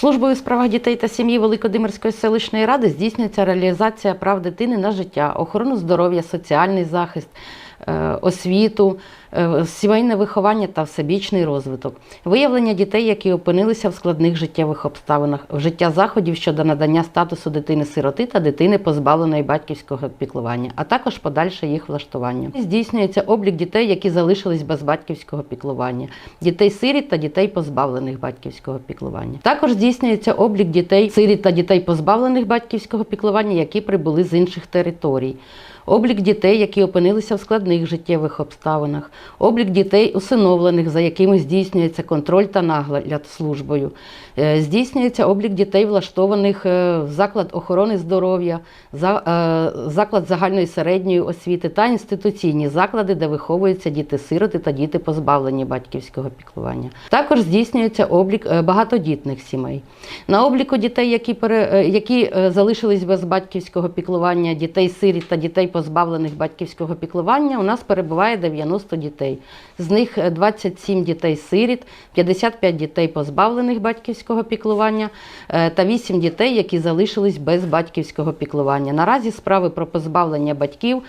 Службою у справах дітей та сім'ї Великодимирської селищної ради здійснюється реалізація прав дитини на життя, охорону здоров'я, соціальний захист, освіту, е, сімейне виховання та всебічний розвиток, виявлення дітей, які опинилися в складних життєвих обставинах, вжиття заходів щодо надання статусу дитини-сироти та дитини, позбавленої батьківського піклування, а також подальше їх влаштування. Здійснюється облік дітей, які залишились без батьківського піклування, дітей-сиріт та дітей, позбавлених батьківського піклування. Також здійснюється облік дітей, сиріт та дітей, позбавлених батьківського піклування, які прибули з інших територій. Облік дітей, які опинилися в складних життєвих обставинах, облік дітей, усиновлених, за якими здійснюється контроль та нагляд службою. Е, Здійснюється облік дітей, влаштованих е, в заклад охорони здоров'я, е, заклад загальної середньої освіти та інституційні заклади, де виховуються діти-сироти та діти, позбавлені батьківського піклування. Також здійснюється облік багатодітних сімей. На обліку дітей, які, пере, які залишились без батьківського піклування, дітей-сиріт та дітей, позбавлених батьківського піклування, у нас перебуває 90 дітей. З них е, 27 дітей-сиріт, 55 дітей, позбавлених батьківського піклування е, та 8 дітей, які залишились без батьківського піклування. Наразі справи про позбавлення батьків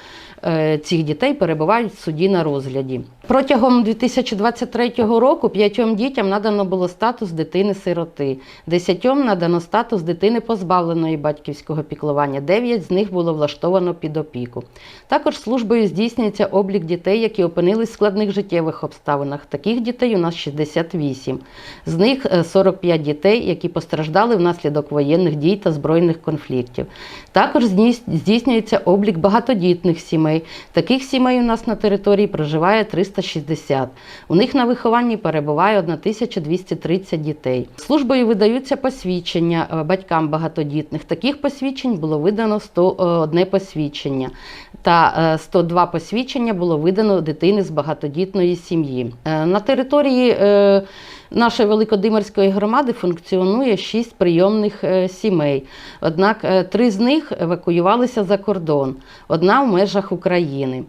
е, цих дітей перебувають в суді на розгляді. Протягом 2023 року п'ятьом дітям надано було статус дитини-сироти, десятьом надано статус дитини позбавленої батьківського піклування. Дев'ять з них було влаштовано під опіку. Також службою здійснюється облік дітей, які опинились в складних життєвих обставинах. Таких дітей у нас 68. З них е, 45 дітей, які постраждали внаслідок воєнних дій та збройних конфліктів. Також здійснюється облік багатодітних сімей. Таких сімей у нас на території проживає 360. У них на вихованні перебуває 1230 дітей. Службою видаються посвідчення е, батькам багатодітних. Таких посвідчень було видано 101 посвідчення. Та е, 102 посвідчення було видано дитини з багатодітної сім'ї. Е, На території е, нашої Великодимирської громади функціонує шість прийомних е, сімей. Однак три з них евакуювалися за кордон, одна в межах України.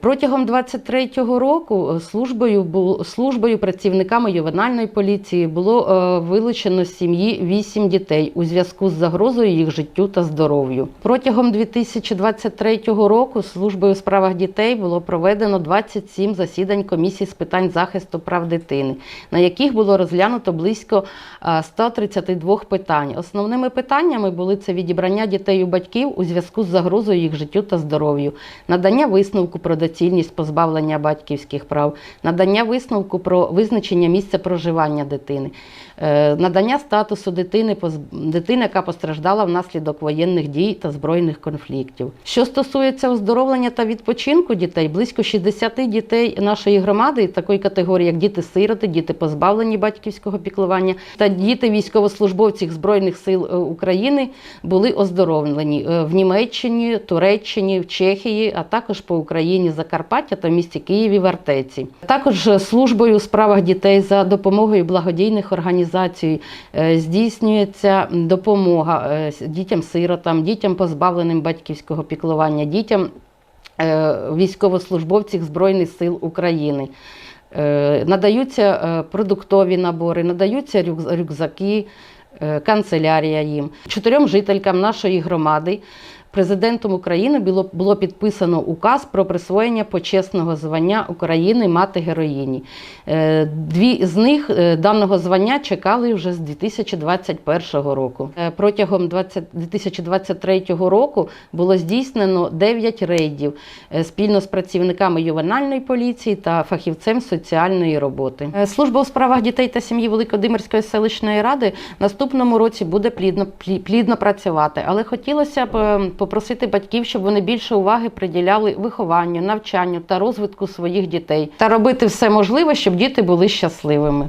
Протягом 23-го року е, службою, службою працівниками ювенальної поліції було е, вилучено сім'ї 8 дітей у зв'язку з загрозою їх життю та здоров'ю. Протягом 2023 року службою у справах дітей було проведено 27 засідань комісії з питань захисту прав дитини, на яких було розглянуто близько е, 132 питань. Основними питаннями були це відібрання дітей у батьків у зв'язку з загрозою їх життю та здоров'ю, надання висновку про доцільність позбавлення батьківських прав, надання висновку про визначення місця проживання дитини, е, надання статусу дитини, дитини, яка постраждала внаслідок воєнних дій та збройних конфліктів. Що стосується оздоровлення та відпочинку дітей, близько 60 дітей нашої громади такої категорії, як діти-сироти, діти позбавлені батьківського піклування та діти військовослужбовців Збройних сил е, України були оздоровлені е, в Німеччині, Туреччині, в Чехії, а також по Україні, Закарпаття та місті Києві в Артеці. Також службою у справах дітей за допомогою благодійних організацій е, здійснюється допомога е, дітям-сиротам, дітям позбавленим батьківського піклування, дітям е, військовослужбовців Збройних сил України. Надаються продуктові набори, надаються рюкзаки, канцелярія їм. Чотирьом жителькам нашої громади президентом України було, було підписано указ про присвоєння почесного звання України мати героїні. Е, Дві з них е, даного звання чекали вже з 2021 року. Е, Протягом 20 2023 року було здійснено 9 рейдів спільно з працівниками ювенальної поліції та фахівцем соціальної роботи. Служба у справах дітей та сім'ї Великодимирської селищної ради наступному році буде плідно, плі- плідно працювати, але хотілося б е, попросити батьків, щоб вони більше уваги приділяли вихованню, навчанню та розвитку своїх дітей та робити все можливе, щоб діти були щасливими.